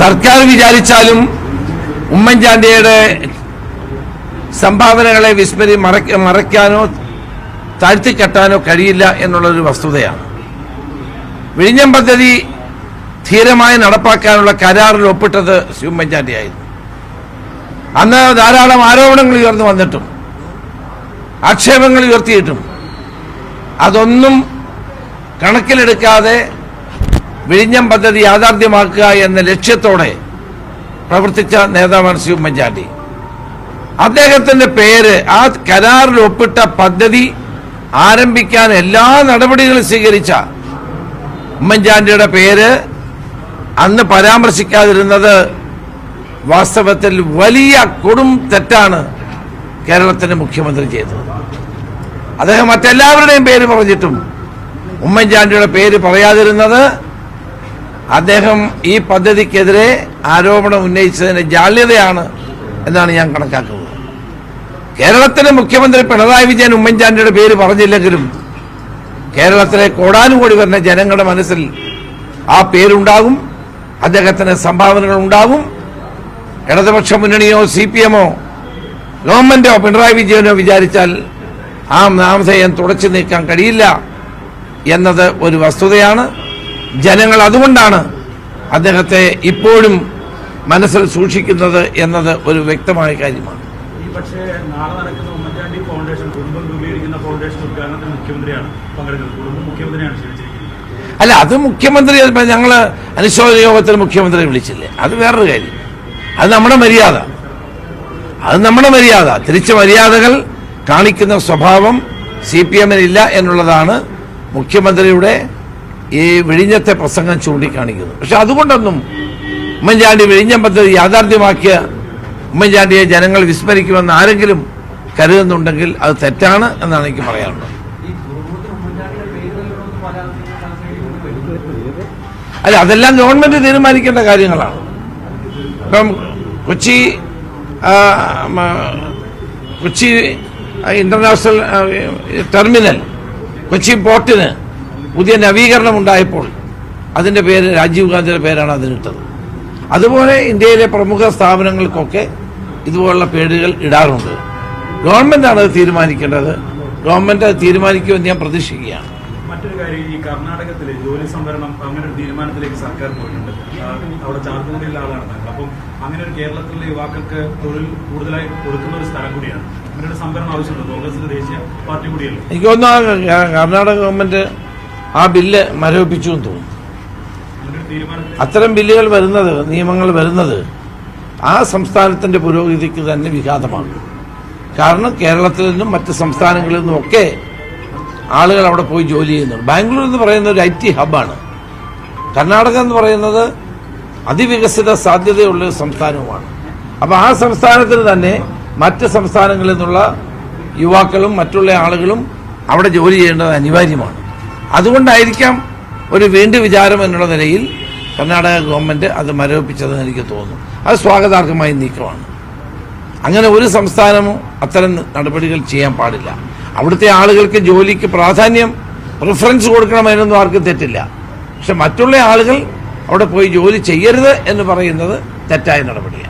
സർക്കാർ വിചാരിച്ചാലും ഉമ്മൻചാണ്ടിയുടെ സംഭാവനകളെ വിസ്മരി മറയ്ക്ക മറയ്ക്കാനോ താഴ്ത്തിക്കെട്ടാനോ കഴിയില്ല എന്നുള്ളൊരു വസ്തുതയാണ്. വിഴിഞ്ഞം പദ്ധതി ധീരമായി നടപ്പാക്കാനുള്ള കരാറിൽ ഒപ്പിട്ടത് ഉമ്മൻചാണ്ടിയായിരുന്നു. അന്ന് ധാരാളം ആരോപണങ്ങൾ ഉയർന്നു വന്നിട്ടും ആക്ഷേപങ്ങൾ ഉയർത്തിയിട്ടും അതൊന്നും കണക്കിലെടുക്കാതെ വിഴിഞ്ഞം പദ്ധതി യാഥാർത്ഥ്യമാക്കുക എന്ന ലക്ഷ്യത്തോടെ പ്രവർത്തിച്ച നേതാവാണ് സി ഉമ്മൻചാണ്ടി അദ്ദേഹത്തിന്റെ പേര് ആ കരാറിൽ ഒപ്പിട്ട പദ്ധതി ആരംഭിക്കാൻ എല്ലാ നടപടികളും സ്വീകരിച്ച ഉമ്മൻചാണ്ടിയുടെ പേര് അന്ന് പരാമർശിക്കാതിരുന്നത് വാസ്തവത്തിൽ വലിയ കൊടും തെറ്റാണ് കേരളത്തിന്റെ മുഖ്യമന്ത്രി ചെയ്തത്. അദ്ദേഹം മറ്റെല്ലാവരുടെയും പേര് പറഞ്ഞിട്ടും ഉമ്മൻചാണ്ടിയുടെ പേര് പറയാതിരുന്നത് അദ്ദേഹം ഈ പദ്ധതിക്കെതിരെ ആരോപണം ഉന്നയിച്ചതിന് ജാള്യതയാണ് എന്നാണ് ഞാൻ കണക്കാക്കുന്നത്. കേരളത്തിലെ മുഖ്യമന്ത്രി പിണറായി വിജയൻ ഉമ്മൻചാണ്ടിയുടെ പേര് പറഞ്ഞില്ലെങ്കിലും കേരളത്തിലെ കോടാനുകോടി വരുന്ന ജനങ്ങളുടെ മനസ്സിൽ ആ പേരുണ്ടാകും അദ്ദേഹത്തിന് സംഭാവനകൾ ഉണ്ടാകും ഇടതുപക്ഷ മുന്നണിയോ സി പി എമ്മോ ഗവൺമെന്റോ പിണറായി വിജയനോ വിചാരിച്ചാൽ ആ നാമധേയം തുടച്ചു നീക്കാൻ കഴിയില്ല എന്നത് ഒരു വസ്തുതയാണ്. ജനങ്ങൾ അതുകൊണ്ടാണ് അദ്ദേഹത്തെ ഇപ്പോഴും മനസ്സിൽ സൂക്ഷിക്കുന്നത് എന്നത് ഒരു വ്യക്തമായ കാര്യമാണ്. പക്ഷേ നാളെ നടക്കുന്ന ഉമ്മൻചാണ്ടി ഫൗണ്ടേഷൻ കുടുംബം രൂപീകരിക്കുന്ന ഫൗണ്ടേഷൻ ഉദ്ഘാടനത്തിന് മുഖ്യമന്ത്രിയാണ് പങ്കെടുക്കുന്നത്. കുടുംബം മുഖ്യമന്ത്രിയാണ് ക്ഷണിച്ചിരിക്കുന്നത്. അല്ല അത് മുഖ്യമന്ത്രി ഞങ്ങൾ അനുശോചന യോഗത്തിൽ മുഖ്യമന്ത്രി വിളിച്ചില്ലേ? അത് വേറൊരു കാര്യം. അത് നമ്മുടെ മര്യാദ. അത് നമ്മുടെ മര്യാദ. തിരിച്ച മര്യാദകൾ കാണിക്കുന്ന സ്വഭാവം സി പി എമ്മിനില്ല എന്നുള്ളതാണ് മുഖ്യമന്ത്രിയുടെ ഈ വിഴിഞ്ഞത്തെ പ്രസംഗം ചൂണ്ടിക്കാണിക്കുന്നത് പക്ഷെ അതുകൊണ്ടൊന്നും ഉമ്മൻചാണ്ടി വിഴിഞ്ഞം പദ്ധതി യാഥാർത്ഥ്യമാക്കിയ ഉമ്മൻചാണ്ടിയെ ജനങ്ങൾ വിസ്മരിക്കുമെന്ന് ആരെങ്കിലും കരുതുന്നുണ്ടെങ്കിൽ അത് തെറ്റാണ് എന്നാണ് എനിക്ക് പറയാനുള്ളത്. അല്ല അതെല്ലാം ഗവൺമെന്റ് തീരുമാനിക്കേണ്ട കാര്യങ്ങളാണ്. ഇപ്പം കൊച്ചി കൊച്ചി ഇന്റർനാഷണൽ ടെർമിനൽ കൊച്ചി പോർട്ടിന് പുതിയ നവീകരണം ഉണ്ടായപ്പോൾ അതിന്റെ പേര് രാജീവ് ഗാന്ധിയുടെ പേരാണ് അതിനിട്ടത് അതുപോലെ ഇന്ത്യയിലെ പ്രമുഖ സ്ഥാപനങ്ങൾക്കൊക്കെ ഇതുപോലുള്ള പേരുകൾ ഇടാറുണ്ട്. ഗവൺമെന്റാണ് അത് തീരുമാനിക്കേണ്ടത്. ഗവൺമെന്റ് അത് തീരുമാനിക്കുമെന്ന് ഞാൻ പ്രതീക്ഷിക്കുകയാണ്. മറ്റൊരു കാര്യം ഈ കർണാടകത്തിലെ ജോലി സംവരണം അങ്ങനെ ഒരു തീരുമാനത്തിലേക്ക് സർക്കാർ പോയിട്ടുണ്ട്. അവിടെ ചാർത്തുമുടിയുള്ള ആളാണ് താങ്കൾ. അപ്പം അങ്ങനെ ഒരു കേരളത്തിലെ യുവാക്കൾക്ക് തൊഴിൽ കൂടുതലായി കൊടുക്കുന്ന ഒരു സ്ഥലം കൂടിയാണ്. അങ്ങനെ ഒരു സംവരണം ആവശ്യമുണ്ട്? കോൺഗ്രസിന്റെ ദേശീയ പാർട്ടി കൂടിയല്ലേ? എനിക്ക് തോന്നുന്നു കർണാടക ഗവൺമെന്റ് ആ ബില്ല് മരവിപ്പിച്ചു എന്ന് തോന്നുന്നു. അത്തരം ബില്ലുകൾ വരുന്നത് നിയമങ്ങൾ വരുന്നത് ആ സംസ്ഥാനത്തിന്റെ പുരോഗതിക്ക് തന്നെ വിഘാതമാണ്. കാരണം കേരളത്തിൽ നിന്നും മറ്റ് സംസ്ഥാനങ്ങളിൽ നിന്നും ഒക്കെ ആളുകൾ അവിടെ പോയി ജോലി ചെയ്യുന്നുണ്ട്. ബാംഗ്ലൂർ എന്ന് പറയുന്ന ഒരു ഐ ടി ഹബ്ബാണ്. കർണാടക എന്ന് പറയുന്നത് അതിവികസിത സാധ്യതയുള്ള ഒരു സംസ്ഥാനവുമാണ്. അപ്പോൾ ആ സംസ്ഥാനത്തിൽ തന്നെ മറ്റ് സംസ്ഥാനങ്ങളിൽ നിന്നുള്ള യുവാക്കളും മറ്റുള്ള ആളുകളും അവിടെ ജോലി ചെയ്യേണ്ടത് അനിവാര്യമാണ്. അതുകൊണ്ടായിരിക്കാം ഒരു വീണ്ടു വിചാരം എന്നുള്ള നിലയിൽ കർണാടക ഗവൺമെന്റ് അത് മരവിപ്പിച്ചതെന്ന് എനിക്ക് തോന്നുന്നു. അത് സ്വാഗതാർഹമായ നീക്കമാണ്. അങ്ങനെ ഒരു സംസ്ഥാനമോ അത്തരം നടപടികൾ ചെയ്യാൻ പാടില്ല. അവിടുത്തെ ആളുകൾക്ക് ജോലിക്ക് പ്രാധാന്യം പ്രിഫറൻസ് കൊടുക്കണമെന്നൊന്നും ആർക്കും തെറ്റില്ല. പക്ഷെ മറ്റുള്ള ആളുകൾ അവിടെ പോയി ജോലി ചെയ്യരുത് എന്ന് പറയുന്നത് തെറ്റായ നടപടിയാണ്.